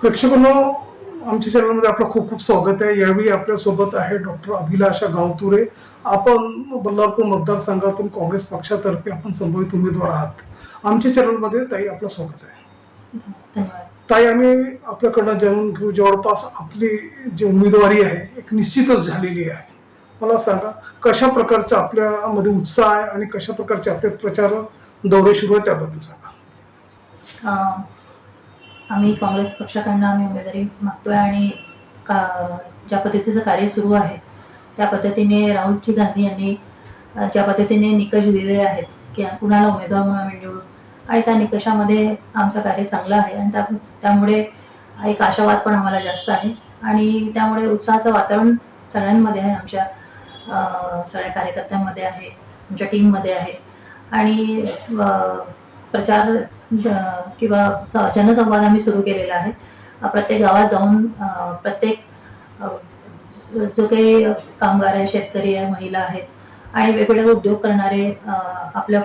प्रेक्षकांनो आमच्या चॅनलमध्ये आपलं खूप खूप स्वागत आहे. यावेळी आपल्यासोबत आहे डॉक्टर अभिलाषा गावतुरे. आपण बल्लारपूर मतदारसंघातून काँग्रेस पक्षातर्फे आपण संभवित उमेदवार आहात. आमच्या चॅनलमध्ये ताई आपलं स्वागत आहे. ताई आम्ही आपल्याकडनं जाणून घेऊ. जवळपास आपली जी उमेदवारी आहे एक निश्चितच झालेली आहे. मला सांगा कशा प्रकारचा आपल्यामध्ये उत्साह आहे आणि कशा प्रकारचे आपले प्रचार दौरे सुरू आहे त्याबद्दल सांगा. आम्ही काँग्रेस पक्षाकडनं आम्ही उमेदवारी मागतोय आणि का ज्या पद्धतीचं कार्य सुरू आहे त्या पद्धतीने राहुलजी गांधी यांनी ज्या पद्धतीने निकष दिलेले आहेत की कुणाला उमेदवार म्हणून आम्ही निवडू आणि त्या निकषामध्ये आमचं कार्य चांगलं आहे आणि त्या त्यामुळे एक आशावाद पण आम्हाला जास्त आहे आणि त्यामुळे उत्साहाचं वातावरण सगळ्यांमध्ये आहे आमच्या सगळ्या कार्यकर्त्यांमध्ये आहे आमच्या टीममध्ये आहे आणि प्रचार किंवा स- जनसंवाद आम्ही सुरू केलेला आहे. प्रत्येक गावात जाऊन प्रत्येक जो काही कामगार आहे शेतकरी आहे महिला आहेत आणि वेगवेगळे उद्योग करणारे आपल्या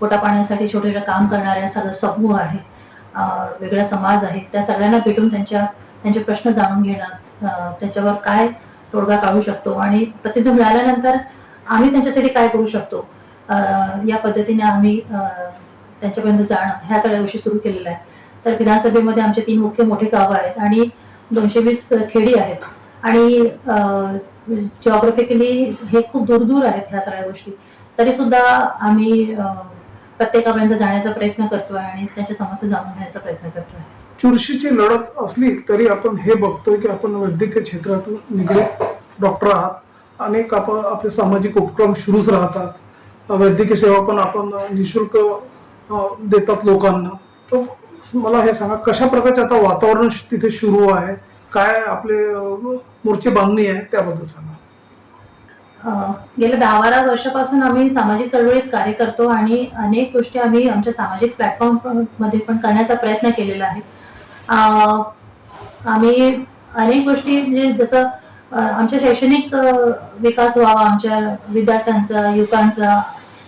पोटा पाण्यासाठी छोटे छोटे काम करणाऱ्या सगळं समूह आहे वेगळा समाज आहे त्या सगळ्यांना भेटून त्यांच्या त्यांचे प्रश्न जाणून घेणं त्याच्यावर काय तोडगा काढू शकतो आणि प्रतिनिधी मिळाल्यानंतर आम्ही त्यांच्यासाठी काय करू शकतो? या पद्धतीने आम्ही त्यांच्यापर्यंत जाणं ह्या सगळ्या गोष्टी सुरू केलेल्या आहेत. तर विधानसभेमध्ये आमचे तीन मुख्य मोठे गावं आहेत आणि दोनशे वीस खेडी आहेत. आणि जॉग्राफिकली हे खूप दूर दूर आहेत ह्या सगळ्या गोष्टी. तरी सुद्धा आम्ही प्रत्येकापर्यंत जाण्याचा प्रयत्न करतोय आणि त्यांच्या समस्या जाणून घेण्याचा प्रयत्न करतोय. चुरशीची लढत असली तरी आपण हे बघतोय की आपण वैद्यकीय क्षेत्रातून निगडीत डॉक्टर आहात. अनेक आपण आपले सामाजिक उपक्रम सुरूच राहतात. वैद्यकीय सेवा पण आपण निशुल्क देतात लोकांना. तर मला हे सांगा कशा प्रकारचे आता वातावरण तिथे सुरू आहे? काय आपले मोर्चे बांधणी आहे त्याबद्दल सांगा. गेल्या दहा बारा वर्षापासून आम्ही सामाजिक चळवळीत कार्य करतो आणि अनेक गोष्टी आम्ही आमच्या सामाजिक प्लॅटफॉर्ममध्ये पण करण्याचा प्रयत्न केलेला आहे. आम्ही अनेक गोष्टी म्हणजे जसं आमच्या शैक्षणिक विकास व्हावा आमच्या विद्यार्थ्यांचा युवकांचा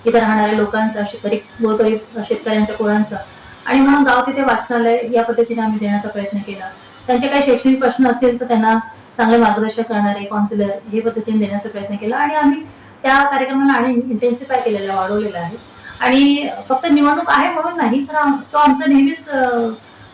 इथे राहणाऱ्या लोकांचा शेतकरी गोरगरीब शेतकऱ्यांच्या कुळांचा आणि म्हणून गाव तिथे वाचनालय या पद्धतीने आम्ही देण्याचा प्रयत्न केला. त्यांचे काही शैक्षणिक प्रश्न असतील तर त्यांना चांगले मार्गदर्शन करणारे काउन्सिलर हे पद्धतीने देण्याचा प्रयत्न केला. आणि आम्ही त्या कार्यक्रमाला आणि इंटेन्सिफाय केलेला वाढवलेला आहे. आणि फक्त निवडणूक आहे म्हणून नाही तर तो आमचा नेहमीच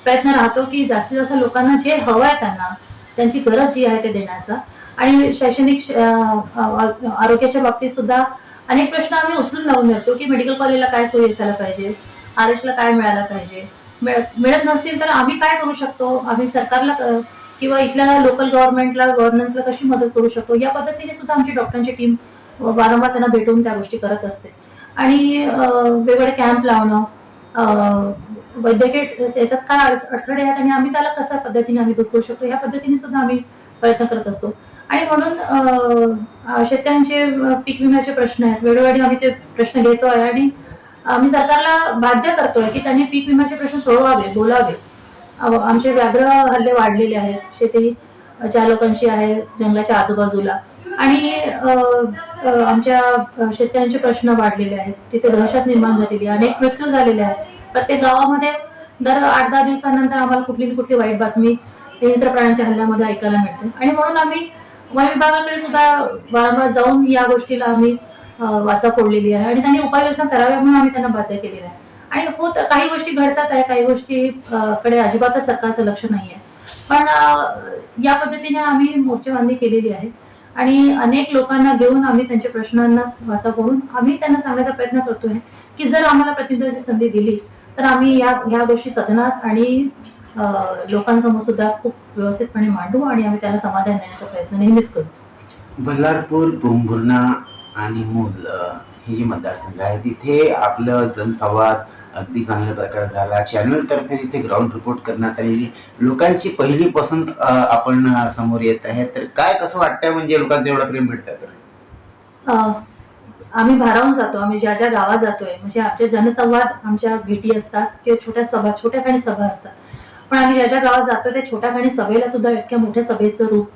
प्रयत्न राहतो की जास्तीत जास्त लोकांना जे हवं आहे त्यांना त्यांची गरज जी आहे ते देण्याचा. आणि शैक्षणिक आरोग्याच्या बाबतीत सुद्धा अनेक प्रश्न आम्ही उचलून लावून धरतो की मेडिकल कॉलेजला काय सोयी असायला पाहिजे आर ला काय मिळायला पाहिजे. मिळत नसतील तर आम्ही काय करू शकतो? आम्ही सरकारला किंवा इथल्या लोकल गव्हर्नमेंटला गव्हर्नन्सला कशी मदत करू शकतो? या पद्धतीने सुद्धा आमची डॉक्टरांची टीम वारंवार त्यांना भेटून त्या गोष्टी करत असते. आणि वेगवेगळे कॅम्प लावणं वैद्यकीय याच्यात काय अडथळे आहेत आणि आम्ही त्याला कशा पद्धतीने आम्ही दूर करू शकतो? या पद्धतीने सुद्धा आम्ही प्रयत्न करत असतो. आणि म्हणून शेतकऱ्यांचे पीक विम्याचे प्रश्न आहेत. वेळोवेळी आम्ही ते प्रश्न घेतो आहे आणि आम्ही सरकारला बाध्य करतोय की त्यांनी पीक विम्याचे प्रश्न सोडवावे बोलावे. अव- आमचे व्याघ्र हल्ले वाढलेले आहेत. शेती ज्या लोकांची आहे जंगलाच्या आजूबाजूला. आणि आमच्या शेतकऱ्यांचे प्रश्न वाढलेले आहेत. तिथे दहशत निर्माण झालेली आहे. अनेक मृत्यू झालेले आहेत. प्रत्येक गावामध्ये दर आठ दहा दिवसानंतर आम्हाला कुठली कुठली वाईट बातमी हिंस्र प्राण्यांच्या हल्ल्यामध्ये ऐकायला मिळते. आणि म्हणून आम्ही वन विभागाकडे सुद्धा वारंवार जाऊन या गोष्टीला आम्ही वाचा फोडलेली आहे. आणि त्यांनी उपाययोजना कराव्या म्हणून आम्ही त्यांना बाध्य केलेलं आहे. आणि होत काही गोष्टी घडतात आहे काही गोष्टी कडे अजिबातच सरकारचं लक्ष नाही आहे पण या पद्धतीने आम्ही मोर्चेबांधणी केलेली आहे. आणि अनेक लोकांना घेऊन आम्ही त्यांच्या प्रश्नांना वाचा फोडून आम्ही त्यांना सांगायचा प्रयत्न करतोय की जर आम्हाला प्रतिनिधित्वाची संधी दिली तर आम्ही या ह्या गोष्टी सदनात आणि लोकांसमोर सुद्धा खूप व्यवस्थितपणे मांडू आणि आम्ही त्याला समाधान देण्याचा प्रयत्न नेहमीच करू. बल्लारपूर बुंभुर्णा आणि मूल हे जे मतदारसंघ आहे तिथे आपलं जनसंवाद अगदी चांगल्या प्रकारे झाला. चॅनलतर्फे तिथे ग्राउंड रिपोर्ट करण्यात आलेली. लोकांची पहिली पसंत आपण समोर येत आहे तर काय कसं वाटतंय म्हणजे लोकांचं एवढं प्रेम अ, आम्ही भारावून जातो. आम्ही ज्या ज्या गावात जातोय म्हणजे आमचे जनसंवाद आमच्या भेटी असतात किंवा छोट्या सभा छोट्या खाणी सभा असतात. पण आम्ही ज्या ज्या गावात जातो त्या छोट्या आणि सभेला सुद्धा इतक्या मोठ्या सभेचं रूप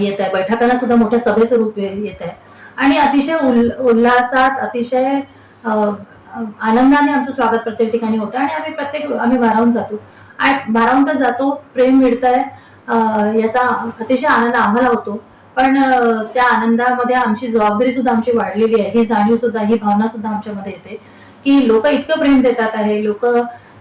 येत आहे. बैठकांना सुद्धा मोठ्या सभेचं रूप येत आहे. आणि अतिशय उल उल्हासात अतिशय आनंदाने आमचं स्वागत प्रत्येक ठिकाणी होतं. आणि आम्ही प्रत्येक आम्ही भारावून जातो. भारावून तर जातो प्रेम मिळतंय. अ, याचा अतिशय आनंद आम्हाला होतो. पण त्या आनंदामध्ये आमची जबाबदारी सुद्धा आमची वाढलेली आहे. ही जाणीव सुद्धा ही भावना सुद्धा आमच्यामध्ये येते. की लोक इतकं प्रेम देतात आहे. लोक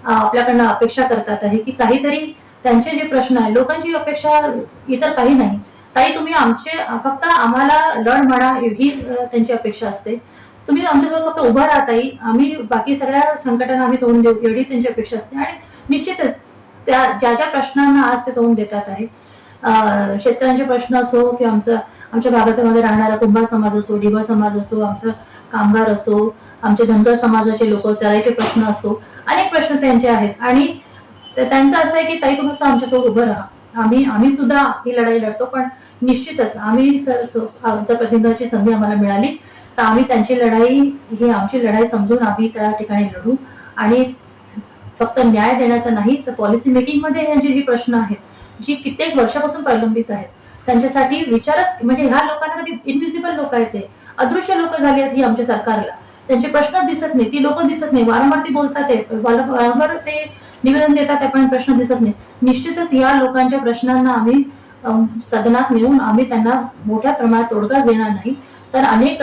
आपल्याकडनं अपेक्षा करतात आहे की काहीतरी त्यांचे जे प्रश्न आहे लोकांची अपेक्षा इतर काही नाही. ताई तुम्ही आमचे फक्त आम्हाला लढ म्हणा ही त्यांची अपेक्षा असते. तुम्ही आमच्यासोबत फक्त उभा राहत ताई. आम्ही बाकी सगळ्या संकटांना आम्ही तोंड देऊ एवढी त्यांची अपेक्षा असते. आणि निश्चितच त्या ज्या ज्या प्रश्नांना आज ते तोंड देतात आहे शेतकऱ्यांचे प्रश्न असो किंवा आमचं आमच्या भागामध्ये राहणारा कुंभार समाज असो ढिबळ समाज असो आमचं कामगार असो आमचे धनगर समाजाचे लोक चरायचे प्रश्न असो अनेक प्रश्न त्यांचे आहेत. आणि त्यांचं असं आहे की ताई तुम्ही फक्त आमच्यासोबत उभं राहा. आम्ही आम्ही सुद्धा ही लढाई लढतो पण निश्चितच आम्ही सर आमच्या प्रतिनिधाची संधी आम्हाला मिळाली. तर आम्ही त्यांची लढाई ही आमची लढाई समजून आम्ही त्या ठिकाणी लढू. आणि फक्त न्याय देण्याचा नाही तर पॉलिसी मेकिंगमध्ये यांचे जे प्रश्न आहेत जी कित्येक वर्षापासून प्रलंबित आहेत त्यांच्यासाठी विचारच म्हणजे ह्या लोकांना कधी इनव्हिजिबल लोक आहेत ते. अदृश्य लोक झाली आहेत ही आमच्या सरकारला. त्यांचे प्रश्न दिसत नाही ती लोक दिसत नाही वारंवार ती बोलतात वारंवार ते निवेदन देतात पण प्रश्न दिसत नाही निश्चितच या लोकांच्या प्रश्नांना आम्ही सदनात नेऊन आम्ही त्यांना मोठ्या प्रमाणात तोडगाच देणार नाही. तर अनेक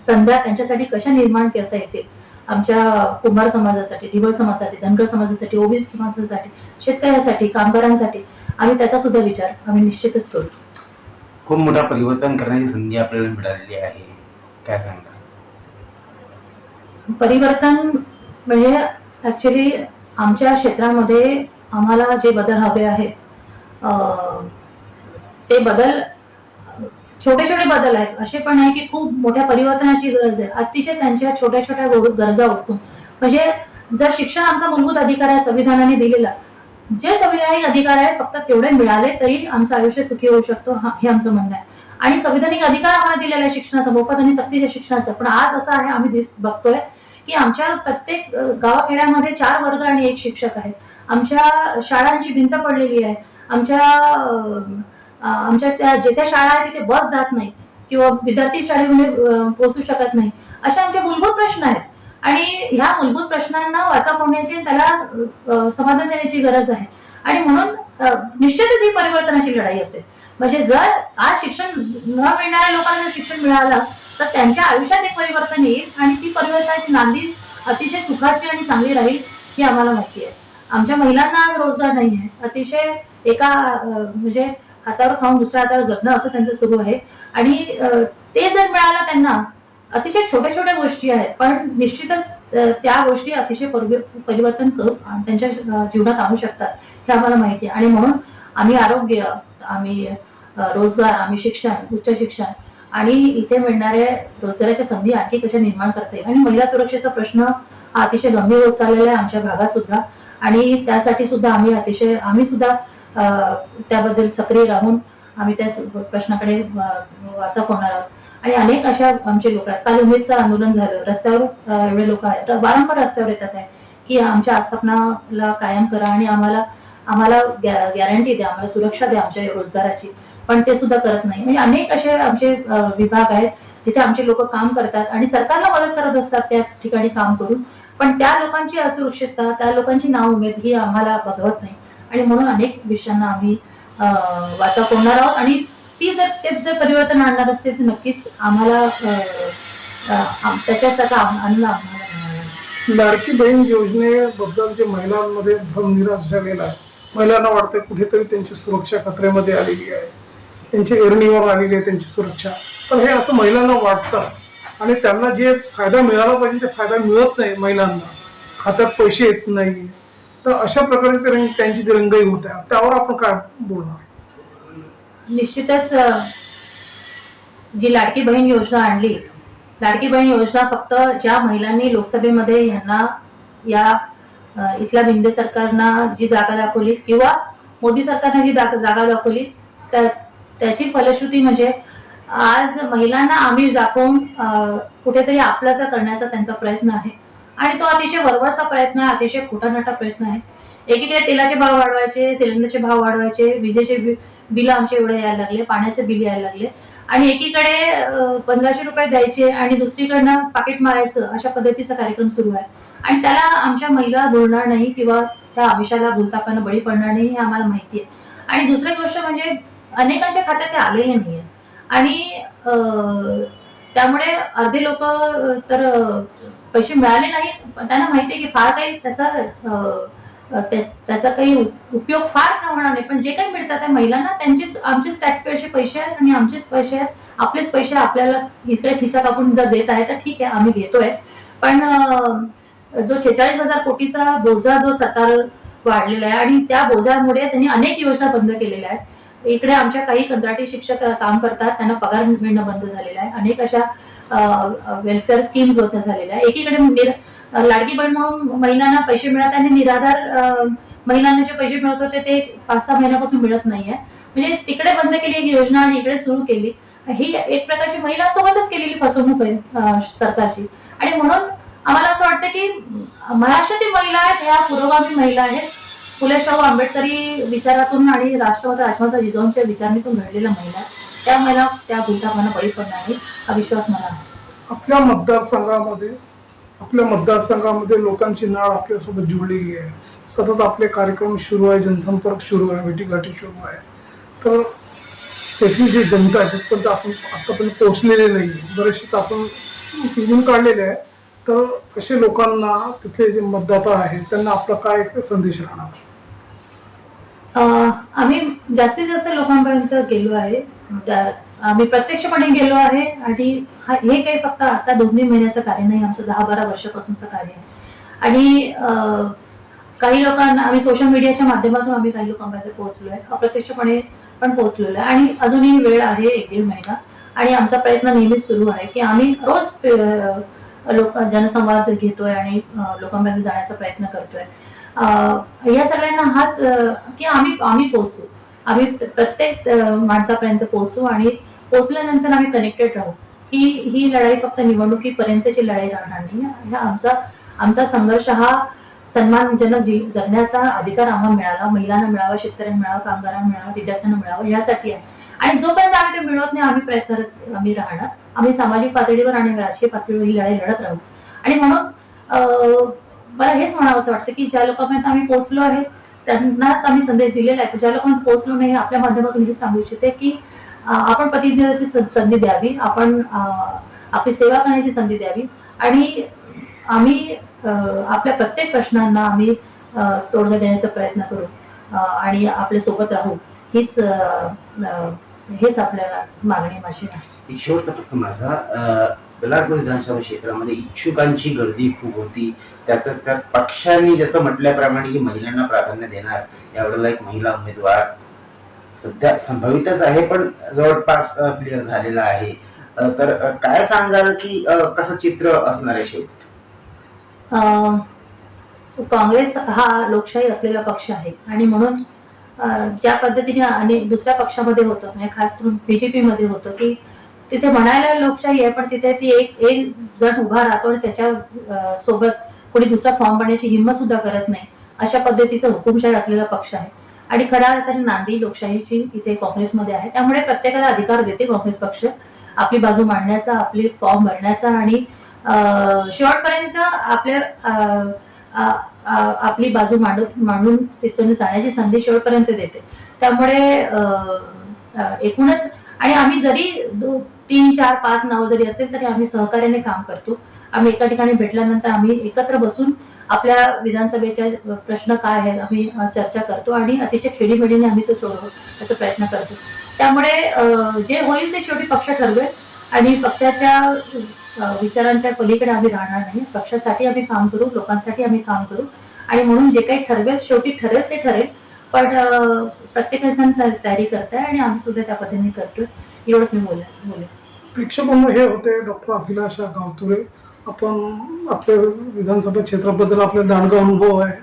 संध्या त्यांच्यासाठी कशा निर्माण करता येतील? आमच्या कुंभार समाजासाठी ढिबळ समाजासाठी धनगर समाजासाठी ओबीसी समाजासाठी शेतकऱ्यांसाठी कामगारांसाठी आम्ही त्याचा सुद्धा विचार आम्ही निश्चितच करू. खूप मोठा परिवर्तन करण्याची संधी आपल्याला मिळालेली आहे. काय सांगता? परिवर्तन म्हणजे ऍक्च्युली आमच्या क्षेत्रामध्ये आम्हाला जे बदल हवे आहेत अं, ते बदल छोटे छोटे बदल आहेत. असे पण आहे की खूप मोठ्या परिवर्तनाची गरज आहे. अतिशय त्यांच्या छोट्या छोट्या गरजा ओळखून म्हणजे जर शिक्षण आमचा मूलभूत अधिकार आहे संविधानाने दिलेला जे संविधानिक अधिकार आहेत फक्त तेवढे मिळाले तरी आमचं आयुष्य सुखी होऊ शकतो हे आमचं म्हणणं आहे. आणि संविधानिक अधिकार आम्हाला दिलेला आहे शिक्षणाचा मोफत आणि सक्तीच्या शिक्षणाचा. पण आज असं आहे आम्ही दिस बघतोय की आमच्या प्रत्येक गावाखेड्यामध्ये चार वर्ग आणि एक शिक्षक आहेत. आमच्या शाळांची भिंत पडलेली आहे. आमच्या आमच्या त्या जे त्या शाळा आहेत तिथे बस जात नाही. किंवा विद्यार्थी शाळेमध्ये पोहोचू शकत नाही. असे आमचे मूलभूत प्रश्न आहेत. आणि ह्या मूलभूत प्रश्नांना वाचा फोडण्याची त्याला समाधान देण्याची गरज आहे. आणि म्हणून निश्चितच ही परिवर्तनाची लढाई असेल. म्हणजे जर आज शिक्षण न मिळणाऱ्या लोकांना जर शिक्षण मिळालं तर त्यांच्या आयुष्यात एक परिवर्तन येईल आणि ती परिवर्तनाची नांदी अतिशय सुखाची आणि चांगली राहील ही आम्हाला माहिती आहे. आमच्या महिलांना आज रोजगार नाही आहे. अतिशय एका म्हणजे हातावर खाऊन दुसऱ्या हातावर जगणं असं त्यांचं सुरू आहे. आणि ते जर मिळालं त्यांना अतिशय छोट्या छोट्या गोष्टी आहेत पण निश्चितच त्या गोष्टी अतिशय परिवर्तन करून त्यांच्या जीवनात आणू शकतात हे आम्हाला माहिती आहे. आणि म्हणून आम्ही आरोग्य आम्ही रोजगार आम्ही शिक्षण उच्च शिक्षण आणि इथे मिळणाऱ्या रोजगाराच्या संधी आणखी कशा निर्माण करता येईल? आणि महिला सुरक्षेचा प्रश्न हा अतिशय गंभीर होत चाललेला आहे आमच्या भागात सुद्धा. आणि त्यासाठी सुद्धा आम्ही अतिशय आम्ही सुद्धा त्याबद्दल सक्रिय राहून आम्ही त्या प्रश्नाकडे वाचा फोडणार आहोत. आणि अनेक अशा आमचे लोक आहेत. काल उमेदचं आंदोलन झालं. रस्त्यावर एवढे लोक आहेत. वारंवार रस्त्यावर येतात आहे की आमच्या आस्थापनाला कायम करा आणि आम्हाला आम्हाला गॅरंटी द्या आम्हाला सुरक्षा द्या आमच्या रोजगाराची. पण ते सुद्धा करत नाही. म्हणजे अनेक असे आमचे विभाग आहेत. तिथे आमचे लोक काम करतात आणि सरकारला मदत करत असतात त्या ठिकाणी काम करून. पण त्या लोकांची असुरक्षितता त्या लोकांची नाव उमेद ही आम्हाला बघवत नाही. आणि म्हणून अनेक विषयांना आम्ही वाचा फोडणार आहोत. आणि ती जर ते जर परिवर्तन आणणार असते तर नक्कीच आम्हाला त्याच्या अं, आम- आम्हाला लाडकी बहीण योजनेबद्दल जे महिलांमध्ये भ्रम निराश झालेला आहे महिलांना वाटतं कुठेतरी त्यांची सुरक्षा खतऱ्यामध्ये आलेली आहे. त्यांची एरणीवर आलेली आहे त्यांची सुरक्षा. तर हे असं महिलांना वाटतं. आणि त्यांना जे फायदा मिळाला पाहिजे ते फायदा मिळत नाही महिलांना. खात्यात पैसे येत नाही. तर अशा प्रकारे ते रंग- त्यांची जी रंगाई होत आहे त्यावर आपण काय बोलणार? निश्चितच जी लाडकी बहीण योजना आणली लाडकी बहीण योजना फक्त ज्या महिलांनी लोकसभेमध्ये यांना या इथल्या बिंदे सरकारनं जी जागा दाखवली किंवा मोदी सरकारने जी जागा दाखवली त्या त्याची फलश्रुती म्हणजे आज महिलांना आमिष दाखवून कुठेतरी आपलासा करण्याचा त्यांचा प्रयत्न आहे. आणि तो अतिशय वरवरचा प्रयत्न आहे अतिशय खोटानाटा प्रयत्न आहे. एकीकडे तेलाचे भाव वाढवायचे सिलेंडरचे भाव वाढवायचे विजेचे बिल आमचे एवढे यायला लागले पाण्याचे बिल यायला लागले. आणि एकीकडे पंधराशे रुपये द्यायचे आणि दुसरीकडनं पाकिट मारायचं अशा पद्धतीचा कार्यक्रम सुरू आहे. आणि त्याला आमच्या महिला बोलणार नाही किंवा त्या आमिषाला भूलतापानं बळी पडणार नाही हे आम्हाला माहिती आहे. आणि दुसरी गोष्ट म्हणजे अनेकांच्या खात्यात ते आलेले नाही आणि अं, त्यामुळे अर्धे लोक तर पैसे मिळाले नाहीत. त्यांना माहिती आहे की फार काही त्याचा अं, त्याचा काही उपयोग फार न होणार नाही. पण जे काही मिळतात त्या महिलांना त्यांचेच आमचेच टॅक्स पैसे पैसे आहेत आणि आमचेच पैसे आहेत. आपलेच पैसे आपल्याला इकडे खिसा कापून जर देत आहे तर ठीक आहे आम्ही घेतोय. पण जो छेचाळीस हजार कोटीचा बोजा जो सरकार वाढलेला आहे आणि त्या बोजामुळे त्यांनी अनेक योजना बंद केलेल्या आहेत. इकडे आमच्या काही कंत्राटी शिक्षक काम करतात त्यांना पगार मिळणं बंद झालेलं आहे. अनेक अशा वेलफेअर स्कीम्स होत झालेल्या आहे एकीकडे लाडकी बहीण म्हणून महिलांना पैसे मिळत आणि निराधार महिलांना जे पैसे मिळत होते ते पाच सहा महिन्यापासून मिळत नाहीये. म्हणजे तिकडे बंद केली एक योजना आणि इकडे सुरू केली. ही एक प्रकारची महिलांसोबतच केलेली फसवणूक आहे सरकारची. आणि म्हणून आम्हाला असं वाटतं की महाराष्ट्रातील महिला आहेत ह्या पुरोगामी महिला आहेत. फुले शाहू आंबेडकरी विचारातून आणि राष्ट्रवाद राजमाता जिजाऊंच्या विचारणीतून घडलेल्या महिला आहेत. त्या महिला त्या भूलतापानं बळी पडणार आहे हा विश्वास मला आहे आपल्या मतदारसंघामध्ये आपल्या मतदारसंघामध्ये लोकांची नाळ आपल्यासोबत जुळलेली आहे. सतत आपले कार्यक्रम सुरू आहे जनसंपर्क सुरू आहे भेटीगाठी सुरू आहे. तर तेथील जी जनता आहे तिथपर्यंत आपण आतापर्यंत पोहोचलेले नाही बरेचसे आपण फिरून काढलेले आहे. तर असे लोकांना तिथले जे मतदाता आहेत त्यांना आपला काय संदेश राहणार? आम्ही जास्तीत जास्त लोकांपर्यंत गेलो आहे. मी आम्ही प्रत्यक्षपणे गेलो आहे आणि हे काही फक्त आता दोन महिन्याचं कार्य नाही आमचं दहा बारा वर्षापासूनचं कार्य आहे. आणि अं, काही लोकांना आम्ही सोशल मीडियाच्या माध्यमातून आम्ही काही लोकांपर्यंत पोहोचलो आहे. अप्रत्यक्षपणे पण पोहोचलेलो आहे. आणि अजूनही वेळ आहे एक दीड महिना. आणि आमचा प्रयत्न नेहमीच सुरू आहे की आम्ही रोज लोक जनसंवाद घेतोय आणि अं, लोकांपर्यंत जाण्याचा प्रयत्न करतोय. या सगळ्यांना हाच की आम्ही आम्ही पोहोचू. आम्ही प्रत्येक माणसापर्यंत पोहोचू आणि पोहोचल्यानंतर आम्ही कनेक्टेड राहू. ही ही लढाई फक्त निवडणुकीपर्यंतची लढाई राहणार नाही. हा आमचा आमचा संघर्ष हा सन्मानजनक जी जगण्याचा अधिकार आम्हाला मिळाला महिलांना मिळावा शेतकऱ्यांना मिळावा कामगारांना मिळावा विद्यार्थ्यांना मिळावा यासाठी आहे. आणि जोपर्यंत आम्ही ते मिळवत नाही आम्ही प्रयत्न करत आम्ही राहणार. आम्ही सामाजिक पातळीवर आणि राजकीय पातळीवर ही लढाई लढत राहू. आणि म्हणून अं, मला हेच म्हणावं असं वाटतं की ज्या लोकांपर्यंत आम्ही पोहोचलो आहे त्यांना आम्ही संदेश दिलेला आहे. ज्या लोकांना पोहोचलो नाही. आपल्या माध्यमातून हे सांगू इच्छिते की आपण प्रतिज्ञाची संधी द्यावी. आपण आपली सेवा करण्याची संधी द्यावी. आणि आम्ही आपल्या प्रत्येक प्रश्नांना आम्ही तोडगा देण्याचा प्रयत्न करू. आणि आपल्यासोबत राहू. हीच हेच आपल्याला मागणी माझी आहे. शेवटचा प्रश्न माझा. अं, विधानसभा क्षेत्रामध्ये इच्छुकांची गर्दी खूप होती. त्यातच त्यात पक्षांनी जसं म्हटल्याप्रमाणे की महिलांना प्राधान्य देणार यावेळेला एक महिला उमेदवार सध्या संभवितच आहे पण जवळपास क्लिअर झालेला आहे. तर काय सांगाल की कसं चित्र असणार आहे शेवटी? अं, काँग्रेस हा लोकशाही असलेला पक्ष आहे आणि म्हणून ज्या पद्धतीने अनेक दुसऱ्या पक्षामध्ये होतं म्हणजे खास करून बीजेपी मध्ये होतं की तिथे म्हणायला लोकशाही आहे पण तिथे ती एक एक जण उभा राहतो आणि त्याच्या सोबत कोणी दुसरा फॉर्म भरण्याची हिंमत सुद्धा करत नाही. अशा पद्धतीचा हुकुमशाही असलेला पक्ष आहे. आणि खऱ्या अर्थाने नांदी लोकशाहीची इथे काँग्रेसमध्ये आहे. त्यामुळे प्रत्येकाला अधिकार देते काँग्रेस पक्ष. आपली बाजू मांडण्याचा आपली फॉर्म भरण्याचा आणि अं, शेवटपर्यंत आपल्या अं, आपली बाजू मांडू मांडून तिथपर्यंत जाण्याची संधी शेवटपर्यंत देते. त्यामुळे अं, एकूणच आणि आम्ही जरी तीन चार पाच नावं जरी असतील तरी आम्ही सहकार्याने काम करतो. आम्ही एका ठिकाणी भेटल्यानंतर आम्ही एकत्र बसून आपल्या विधानसभेच्या प्रश्न काय आहेत आम्ही चर्चा करतो आणि अतिशय खेडीमेडीने आम्ही तो सोडवू याचा प्रयत्न करतो. त्यामुळे जे होईल ते शेवटी पक्ष ठरवेल आणि पक्षाच्या विचारांच्या पलीकडे आम्ही राहणार नाही. पक्षासाठी आम्ही काम करू लोकांसाठी आम्ही काम करू आणि म्हणून जे काही ठरवेल शेवटी ठरेल ते ठरेल. पण प्रत्येक जण त्या- तयारी करताय आणि आम्ही सुद्धा त्या पद्धतीने करतोय. एवढंच मी बोल बोले प्रेक्षकांना हे होते डॉक्टर अभिलाषा गावतुरे. आपण आपल्या विधानसभा क्षेत्राबद्दल आपला दांडगा अनुभव आहे.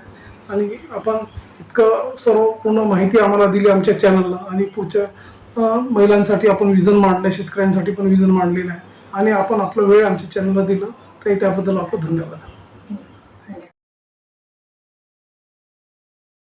आणि आपण इतकं सर्व पूर्ण माहिती आम्हाला दिली आमच्या चॅनलला आणि पुढच्या महिलांसाठी आपण विजन मांडलं शेतकऱ्यांसाठी पण विजन मांडलेलं आहे. आणि आपण आपला वेळ आमच्या चॅनलला दिलं तरी त्याबद्दल आपलं धन्यवाद.